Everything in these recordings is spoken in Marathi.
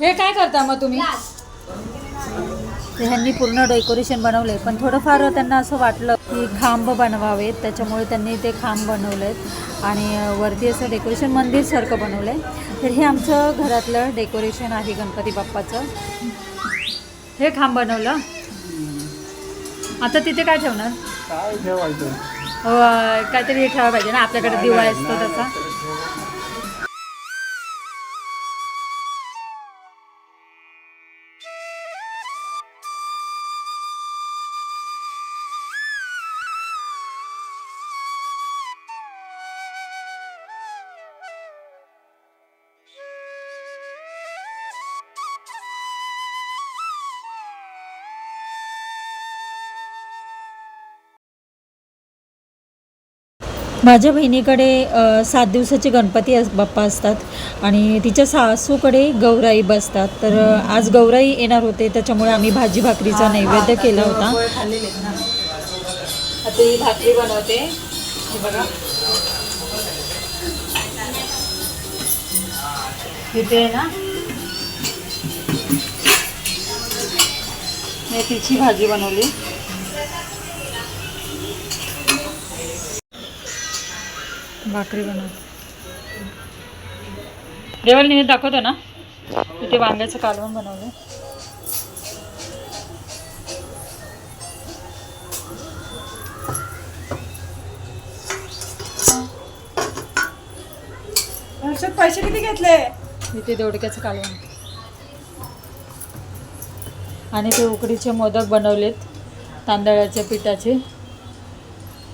हे काय करता मग तुम्ही? ते ह्यांनी पूर्ण डेकोरेशन बनवले पण थोडंफार त्यांना असं वाटलं की खांब बनवावेत त्याच्यामुळे त्यांनी ते खांब बनवलेत आणि वरती असं डेकोरेशन मंदिरसारखं बनवलं आहे तर हे आमचं घरातलं डेकोरेशन आहे गणपती बाप्पाचं. हे खांब बनवलं. आता तिथे काय ठेवणार? काय ठेवायचं? काहीतरी हे ठेवायला पाहिजे ना आपल्याकडे दिवा असतो तसा. माझ्या बहिणीकडे सात दिवसाचे गणपती अस बाप्पा असतात आणि तिच्या सासूकडे गौराई बसतात. तर आज गौराई येणार होते त्याच्यामुळे आम्ही भाजी भाकरीचा नैवेद्य केला होता. आता ही भाकरी बनवते. बघा. इथे ना. मेथीची भाजी बनवली. भाकरी बनव. देवाला निवेद दाखवतो ना? तिथे वांग्याचं कालवण बनवलं हर्षद पैसे किती घेतले? इथे दोडक्याचं कालवण. आणि ते उकडीचे मोदक बनवलेत. तांदळाच्या पिठाचे.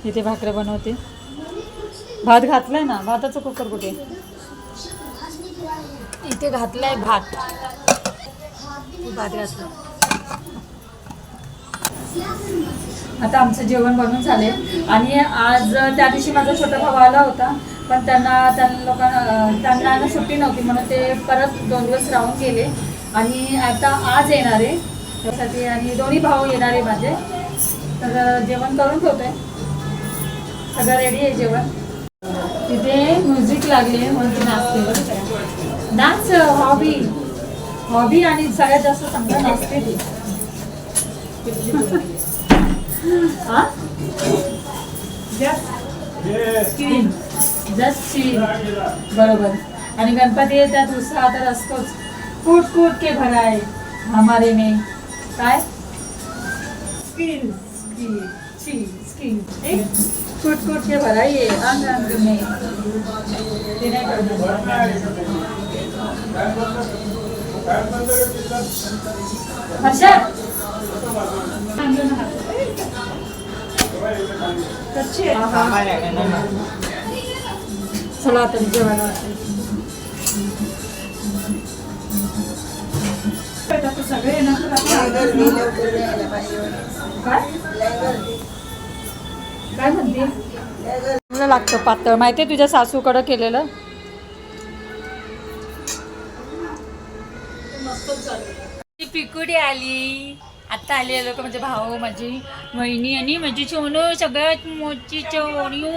इथे भाकऱ्या बनवते. भात घातलाय ना भाताचं कुकर कुठे? इथे घातलाय भात. भात घातला आता आमचं जेवण बनवून झाले आणि आज त्या दिवशी माझा छोटा भाऊ आला होता पण त्यांना त्या लोकांना त्यांना सुट्टी नव्हती म्हणून ते परत दोन दिवस राहून गेले. आणि आता आज येणार आहे. त्यासाठी आणि दोन्ही भाऊ येणार आहे माझे. तर जेवण करून ठेवतोय. सगळं रेडी आहे जेवण. तिथे म्युझिक लागले म्हणून नाचते. डान्स हॉबी हॉबी आणि सगळ्यात जास्त चांगलं नाचते ती. जस्ट स्क्रीन जस्ट स्क्रीन बरोबर. आणि गणपती येतात उत्साह तर असतोच. कूट कूट के भराय हमारे मे. काय? स्किन स्किन ची कूट कूट के भराइए अंग अंग में ना आहे चला जेवायला. आता सगळे तर आपण काय? काय म्हणते? मला लागतं पातळ. माहितीये तुझ्या सासूकडं केलेलं? ती पिकुडी आली. आता आली लोक म्हणजे भाऊ माझी वहिनी आणि माझी चोनू सगळ्यात मोठी चोणू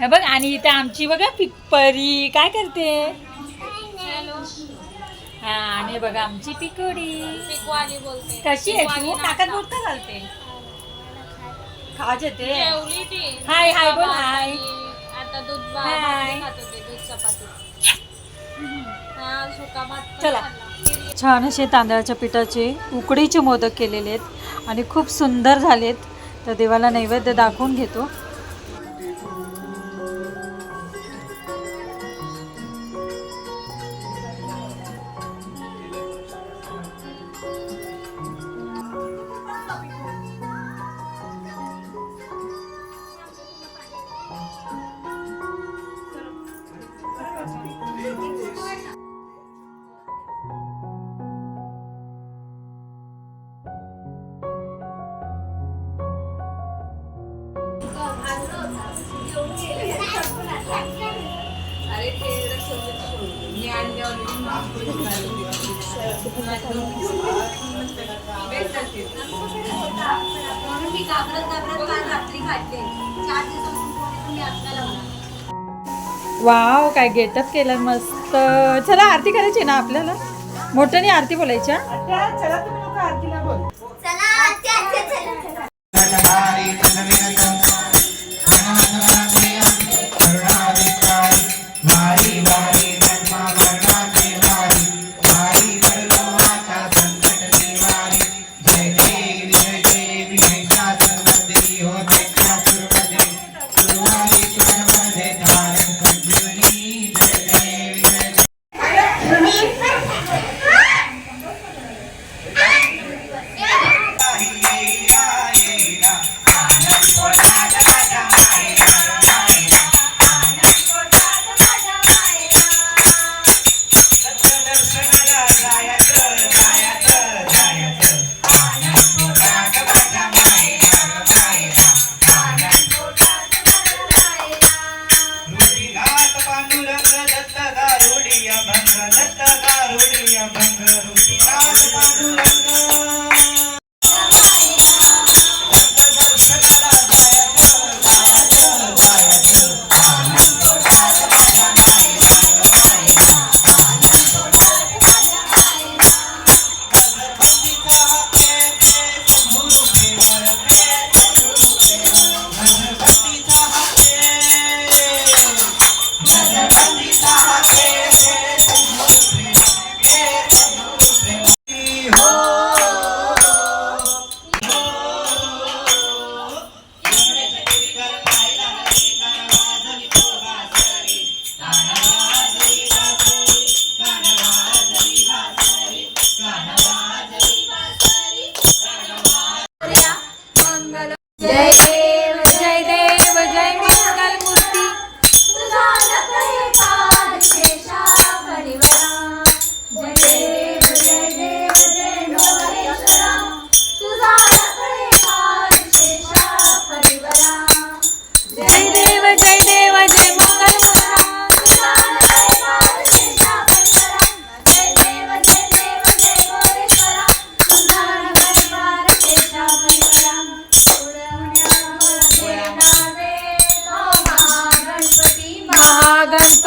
हे बघ आणि इथे आमची बघा पिप्परी काय करते? हा आणि बघा आमची पिकुडी. कशी आहे तू? ताकद बोलता घालते. येते जेवली ती हाय, हाय, बोल, हाय. आता दूध बा- हाय. भाकरी खात होते दूध चपाती हा सुका भात पण चला. खाल्ला. छान असे तांदळाच्या पिठाचे उकडीचे मोदक केलेले आहेत आणि खूप सुंदर झालेत तर देवाला नैवेद्य दाखवून घेतो म्हणून मी घाबरत घाबरत काल रात्री काढले चार दिवसापासून कोणी तुम्ही आपल्याला म्हणा वाव काय गेटअप केलं मस्त. चला आरती करायची ना आपल्याला? मोठ्याने आरती बोलायच्या आता चला तुम्ही लोक आरतीला बोल. चला चला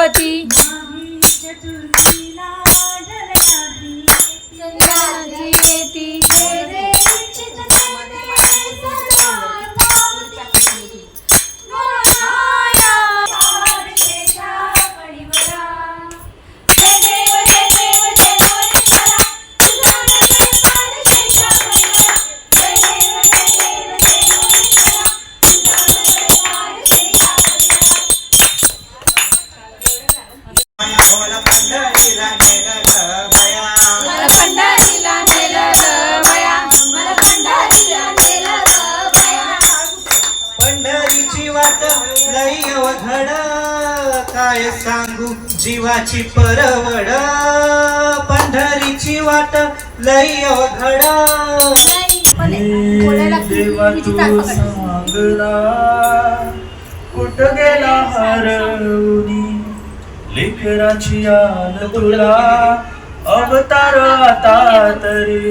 Pati, काय सांगू? जीवाची परवड पंढरीची वाट लई अवघड. देवा तू सांगला. कुठ गेला हरवली? लेकराची आन तुला. अवतार आता तरी.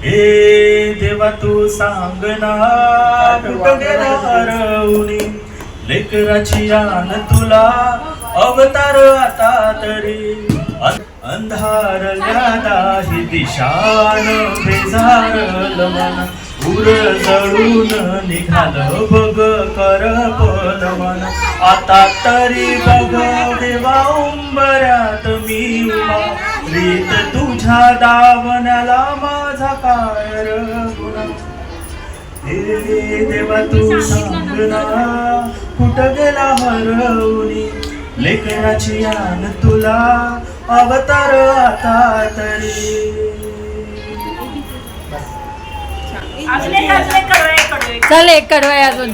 हे देवा तू सांग ना कुठं गेला हरवणी लेकराची आन तुला अवतार आता तरी. अं- अंधारल्या ही दिशान बेजारल मन. उर जळून निघालं बघ कर मन. आता तरी बघ देवा उंबऱ्यात मी उभा. रीत तुझ्या दावण्याला माझा काय र हे देवा तू सांग ना. कुठं गेला हरवली? लेखनाची यान तुला अवतार आता तरी. चल एक कडवाय अजून.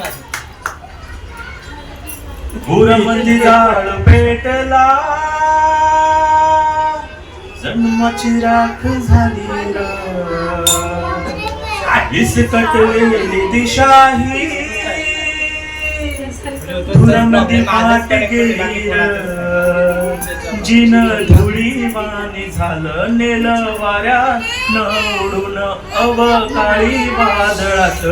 भुरमंदी म्हणजे जाळ पेटला. जन्माची राख झाली विस्कटलेली दिशाही. धुरामध्ये पाट गेली जिन धुळी वाणी झालं नेल वाऱ्या नवडून अवकाळी वादळात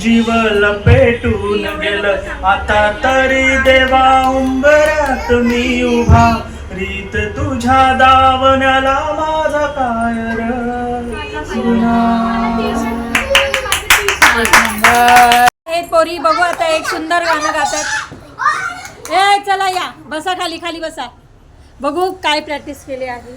जीव लपेटून गेलं. आता तरी देवा उंबरात मी उभा रीत तुझ्या दावण्याला माझा काय रुना आहेत पोरी बघू आता एक सुंदर गाणं गातात. ए चला या. बसा खाली खाली बसा. बघू काय प्रॅक्टिस केली आहे.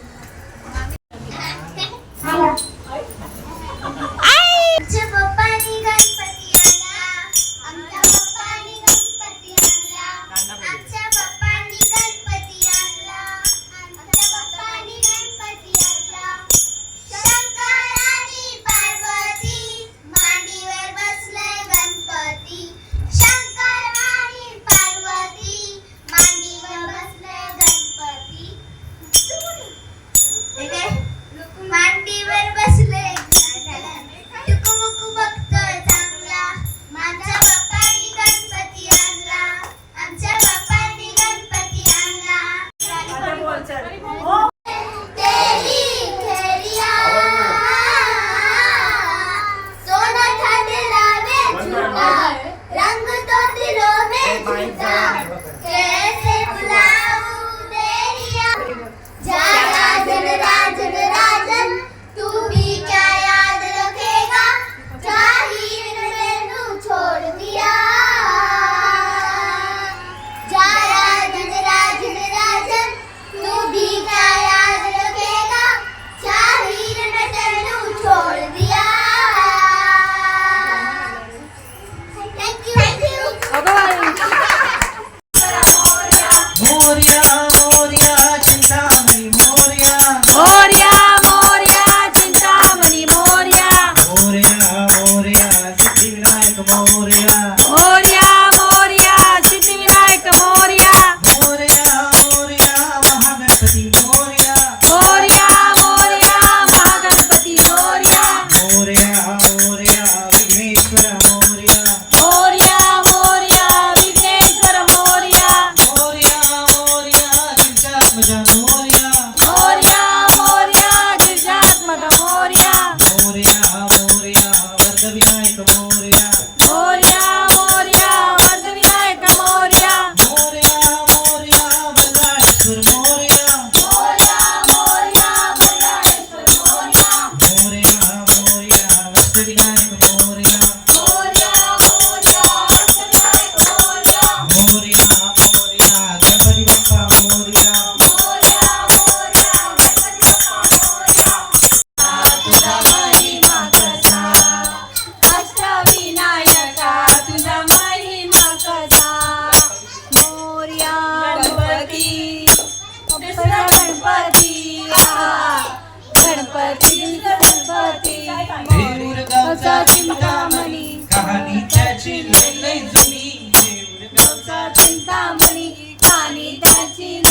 सामणी आणि त्याची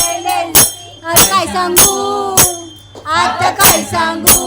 आज काय सांगू? आता काय सांगू?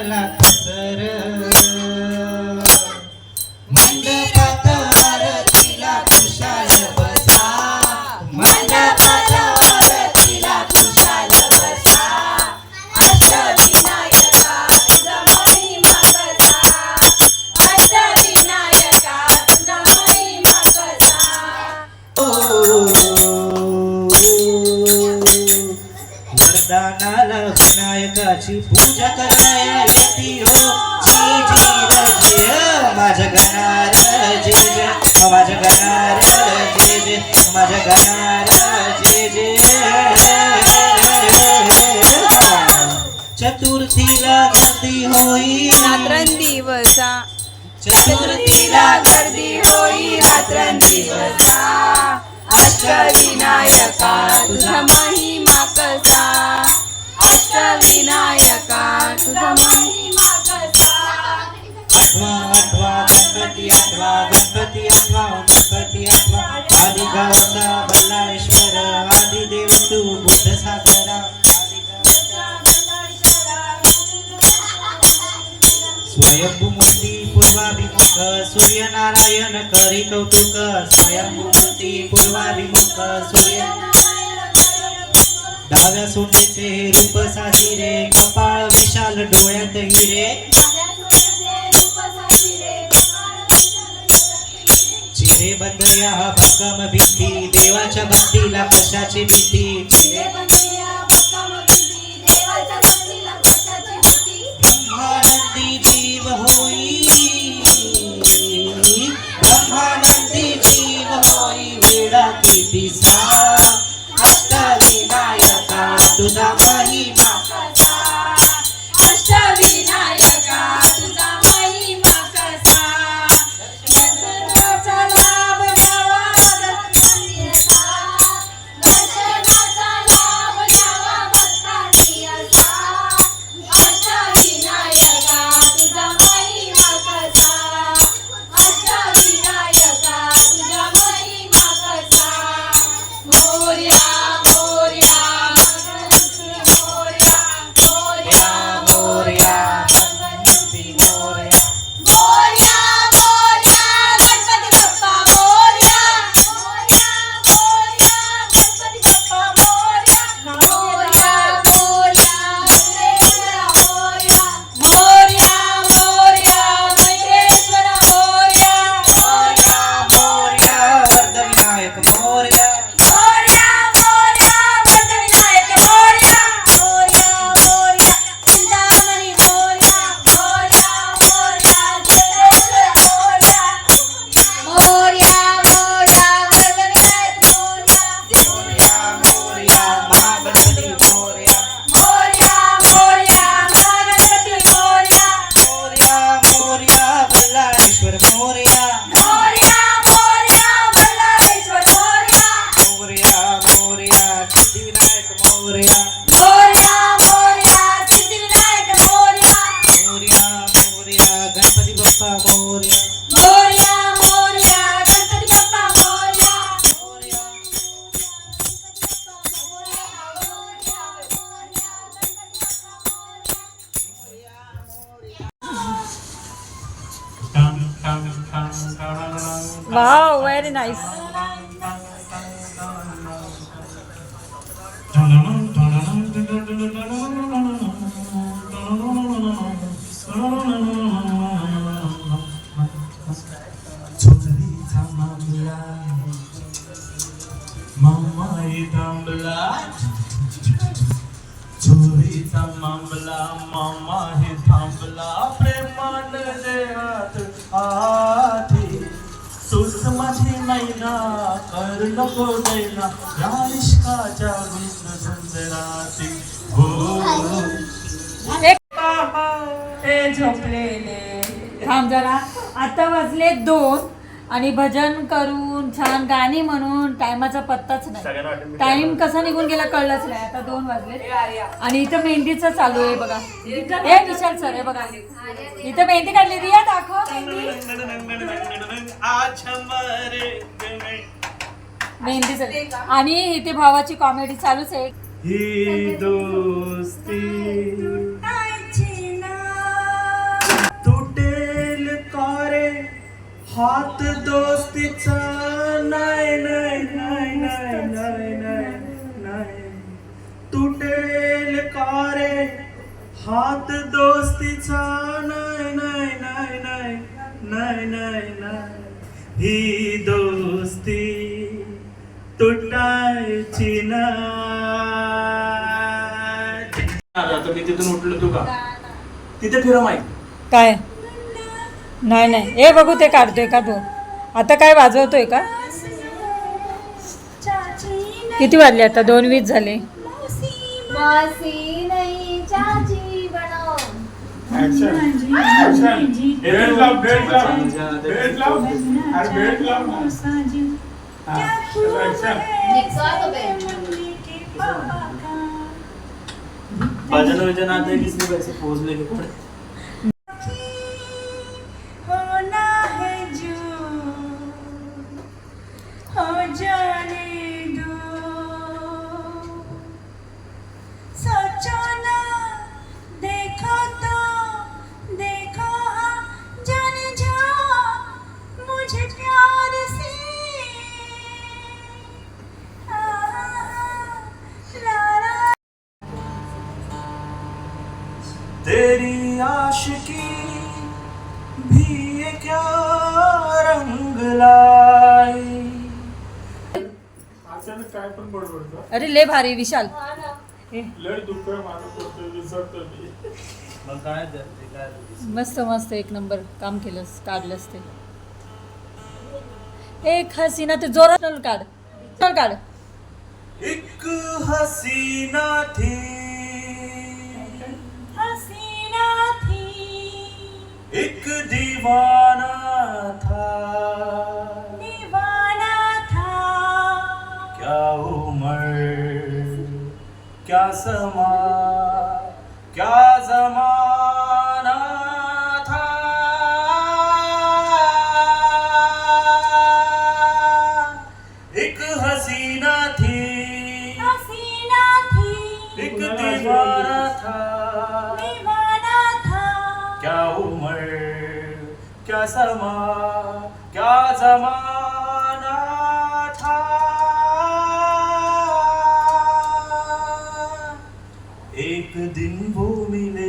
la गणपती अथवा गणपती अथवा गणपती अथवा. आदि गावचा बल्लाळेश्वर आदि देव तू बुद्ध सागरा स्वयंभूमूर्ती पूर्वाभिमुख सूर्यनारायण करी कौतुक. स्वयंभूमूर्ती पूर्वाभिमुख सूर्य डाव्या सोंडेचे रूप साधिरे कपाळ विशाल डोळ्यात हिरे. चिरे बंधया भक्कम भीती देवाच्या भक्तीला कशाची भीती? चिरे बंधया दैना कर्ण को दैना या इश्काच्या विष्ण सुंदराती हो ते झोपलेले. थांब जरा. आता वाजले दोन. आणि भजन करून छान गाणी म्हणून टायमाचा पत्ताच नाही. सगळ्यांना वाटेल मी टाइम कसा निघून गेला कळलंच नाही. आता दोन वाजले. आणि इथं मेहंदीचं चालू आहे बघा. हे विशाल सर आहे बघा. इथं मेहंदी काढली रिया दाखव मेहंदी. आज हमारे दिल में मेहंदी चालली आणि इथे भावाची कॉमेडी चालूच आहे. ही दोस्ती तुटेल कारे. हात दोस्तीचा नाही नाही नाही नाही नाही नाही नाही तुटेल कारे हात दोस्तीचा नाही नाही नाही नाही नाही नाही नाही ही दोस्ती तुटायची नाही आता मी तिथून उठलो तू का तिथे फिरव माहिती काय नाही नाही. हे बघू ते काढतोय का तू? आता काय वाजवतोय का? किती वाजले आता? दोन वीस झाले. मौसी नहीं चाची बनो बेल्ट लाव काय ते काय मस्त मस्त एक नंबर काम केलंस काढलंस ते. एक हसीना ते जोरात काढ. चल काढ. एक हसीना थी. हसीना थी. एक दीवाना था. क्या समा क्या जमाना था? एक हसीना थी। हसीना थी। एक दीवाना था। दीवाना था। क्या उम्र क्या समा क्या जमाना एक दिन वो मिले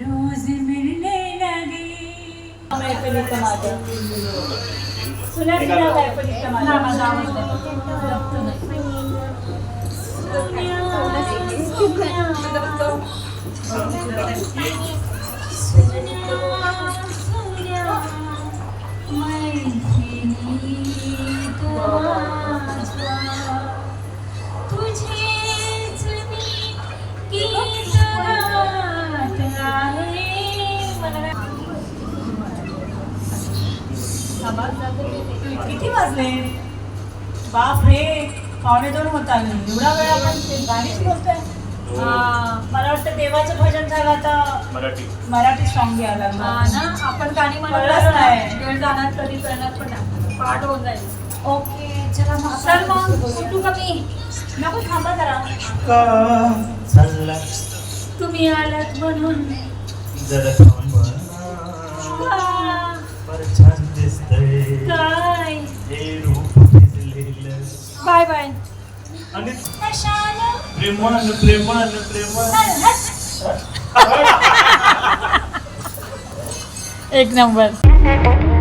रोज मिलने लगे सुना सुना काय पण इथं माझ्या माझा आवाज नाही. किती वाजले? बाप रे पावणे दोन होत आले. एवढा वेळ आपण ते गाणीच बोलतोय. मला वाटतं देवाचं भजन झालं आता. मराठी. मराठी सॉन्ग घ्यायला लागला. ना आपण गाणी म्हणत नाही. वेळ जाणार पण नाही. पाठ होऊन जाईल. ओके चला मग चल मग उठू का मी? नको थांबा जरा. तुम्ही आलात म्हणून. जरा थांबा. का? पर छान दिसतंय. काय? हे रूप भिजलेलं बाय बाय. आणि प्रेमान प्रेमान प्रेमान एक नंबर.